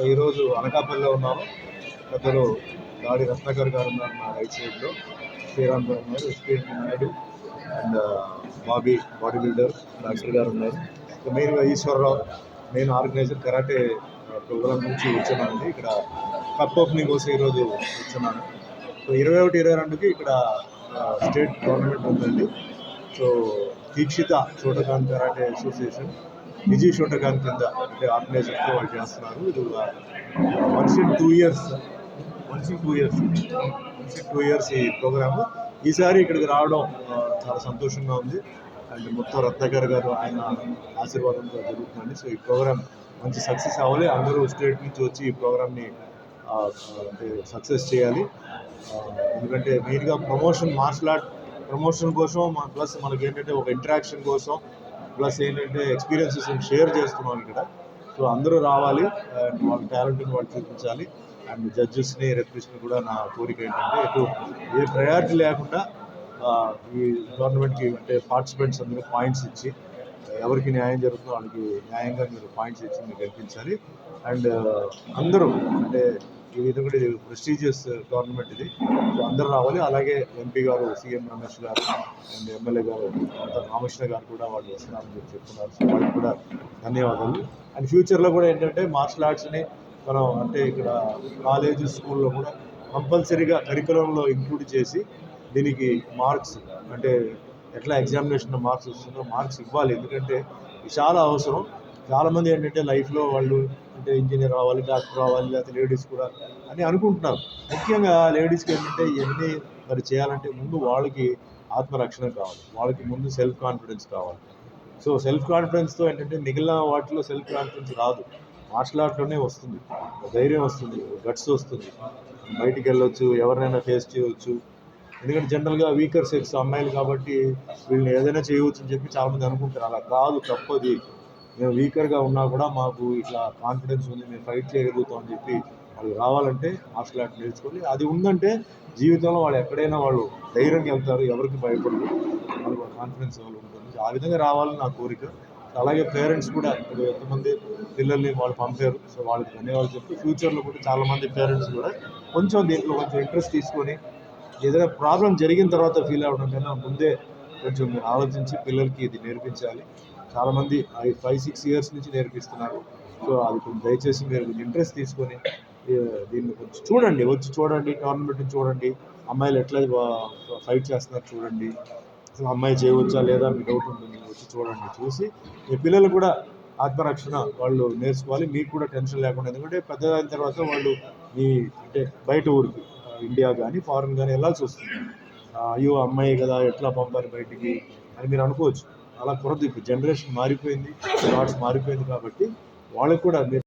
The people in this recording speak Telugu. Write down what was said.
ఈరోజు అనకాపల్లిలో ఉన్నాము. పెద్దలు దాడి రత్నాకర్ గారు ఉన్నారు నా రైట్ సైడ్లో శ్రీరామ్ గారు ఉన్నారు SP Naidu and uh, Bobby body builder doctor garu ఉన్నారు. మెయిన్గా Eswararao main organizer karate program నుంచి వచ్చానండి. ఇక్కడ కప్ ఓపెనింగ్ కోసం ఈరోజు వచ్చున్నాను సో ఇరవై ఒకటి ఇరవై రెండుకి ఇక్కడ స్టేట్ గవర్నమెంట్ ఉందండి. So Dikshita Shotokan karate association నిజీ Shotokan కింద అంటే ఆర్గనైజర్తో వాళ్ళు చేస్తున్నారు. ఇది once in two years once in two years once in two years ఈ ప్రోగ్రామ్. ఈసారి ఇక్కడికి రావడం చాలా సంతోషంగా ఉంది. అండ్ మొత్తం రత్నకర్ గారు ఆయన ఆశీర్వాదంతో జరుగుతుందండి. సో ఈ ప్రోగ్రామ్ మంచి సక్సెస్ అవ్వాలి. అందరూ స్టేట్ నుంచి వచ్చి ఈ ప్రోగ్రామ్ని అంటే సక్సెస్ చేయాలి. ఎందుకంటే మెయిన్గా ప్రమోషన్ మార్షల్ ఆర్ట్ ప్రమోషన్ కోసం ప్లస్ మనకి ఏంటంటే ఒక ఇంటరాక్షన్ కోసం ప్లస్ ఏంటంటే ఎక్స్పీరియన్సెస్ షేర్ చేస్తున్నాం ఇక్కడ. సో అందరూ రావాలి అండ్ వాళ్ళ టాలెంట్ని వాళ్ళు చూపించాలి. అండ్ జడ్జెస్ని రెఫరీస్ని కూడా నా కోరిక ఏంటంటే ఎటు ఏ ప్రయారిటీ లేకుండా ఈ గవర్నమెంట్కి అంటే పార్టిసిపెంట్స్ అందరూ పాయింట్స్ ఇచ్చి ఎవరికి న్యాయం జరుగుతుందో వాళ్ళకి న్యాయంగా మీరు పాయింట్స్ ఇచ్చి మీరు గెలిపించాలి. అండ్ అందరూ అంటే ఇది uh, ఇది కూడా ప్రెస్టీజియస్ గవర్నమెంట్ ఇది. సో అందరూ రావాలి. అలాగే ఎంపీ గారు సీఎం రమేష్ గారు అండ్ ఎమ్మెల్యే గారు రామకృష్ణ గారు కూడా వాళ్ళు వస్తున్నారని చెప్పి చెప్తున్నారు. సో వాళ్ళకి కూడా ధన్యవాదాలు. అండ్ ఫ్యూచర్లో కూడా ఏంటంటే మార్షల్ ఆర్ట్స్ని మనం అంటే ఇక్కడ కాలేజ్ స్కూల్లో కూడా కంపల్సరీగా కరికులంలో ఇంక్లూడ్ చేసి దీనికి మార్క్స్ అంటే ఎట్లా ఎగ్జామినేషన్ మార్క్స్ వస్తుందో మార్క్స్ ఇవ్వాలి. ఎందుకంటే ఇది చాలా అవసరం. చాలామంది ఏంటంటే లైఫ్లో వాళ్ళు అంటే ఇంజనీర్ రావాలి డాక్టర్ రావాలి లేకపోతే లేడీస్ కూడా అని అనుకుంటున్నారు. ముఖ్యంగా లేడీస్కి ఏంటంటే ఇవన్నీ మరి చేయాలంటే ముందు వాళ్ళకి ఆత్మరక్షణ కావాలి. వాళ్ళకి ముందు సెల్ఫ్ కాన్ఫిడెన్స్ కావాలి. సో సెల్ఫ్ కాన్ఫిడెన్స్తో ఏంటంటే మిగిలిన వాటిలో సెల్ఫ్ కాన్ఫిడెన్స్ రాదు మార్షల్ ఆర్ట్లోనే వస్తుంది. ధైర్యం వస్తుంది గట్స్ వస్తుంది. బయటికి వెళ్ళొచ్చు ఎవరినైనా ఫేస్ చేయవచ్చు ఎందుకంటే జనరల్గా వీకర్ సెక్స్ అమ్మాయిలు కాబట్టి వీళ్ళని ఏదైనా చేయవచ్చు అని చెప్పి చాలామంది అనుకుంటారు అలా కాదు తప్పది. మేము వీకర్గా ఉన్నా కూడా మాకు ఇట్లా కాన్ఫిడెన్స్ ఉంది మేము ఫైట్ చేయగలుగుతాం అని చెప్పి వాళ్ళు రావాలంటే మార్షల్ ఆర్ట్ నేర్చుకొని అది ఉందంటే జీవితంలో వాళ్ళు ఎక్కడైనా వాళ్ళు ధైర్యంగా వెళ్తారు ఎవరికి భయపడరు. వాళ్ళకి కాన్ఫిడెన్స్ వాళ్ళు ఉంటుంది. ఆ విధంగా రావాలని నా కోరిక. అలాగే పేరెంట్స్ కూడా ఇప్పుడు ఎంతమంది పిల్లల్ని వాళ్ళు పంపారు. సో వాళ్ళకి ధన్యవాదాలు చెప్తూ ఫ్యూచర్లో కూడా చాలామంది పేరెంట్స్ కూడా కొంచెం దీంట్లో కొంచెం ఇంట్రెస్ట్ తీసుకొని ఏదైనా ప్రాబ్లం జరిగిన తర్వాత ఫీల్ అవ్వడం కన్నా ముందే కొంచెం ఆలోచించి పిల్లలకి ఇది నేర్పించాలి. చాలామంది ఫైవ్ సిక్స్ ఇయర్స్ నుంచి నేర్పిస్తున్నారు. సో అది కొంచెం దయచేసి మీరు ఇంట్రెస్ట్ తీసుకొని దీన్ని కొంచెం చూడండి. వచ్చి చూడండి టోర్నమెంట్ చూడండి. అమ్మాయిలు ఎట్లా ఫైట్ చేస్తున్నారు చూడండి. అసలు అమ్మాయి చేయవచ్చా లేదా మీ డౌట్ ఉంటుంది. వచ్చి చూడండి. చూసి మీ పిల్లలు కూడా ఆత్మరక్షణ వాళ్ళు నేర్చుకోవాలి. మీకు కూడా టెన్షన్ లేకుండా. ఎందుకంటే పెద్దదైన తర్వాత వాళ్ళు మీ అంటే బయట ఊరికి ఇండియా కానీ ఫారెన్ కానీ వెళ్ళాల్సి వస్తుంది. అయ్యో అమ్మాయి కదా ఎట్లా పంపాలి బయటికి అని మీరు అనుకోవచ్చు. అలా కురదు ఇప్పుడు జనరేషన్ మారిపోయింది థాట్స్ మారిపోయింది కాబట్టి వాళ్ళకి కూడా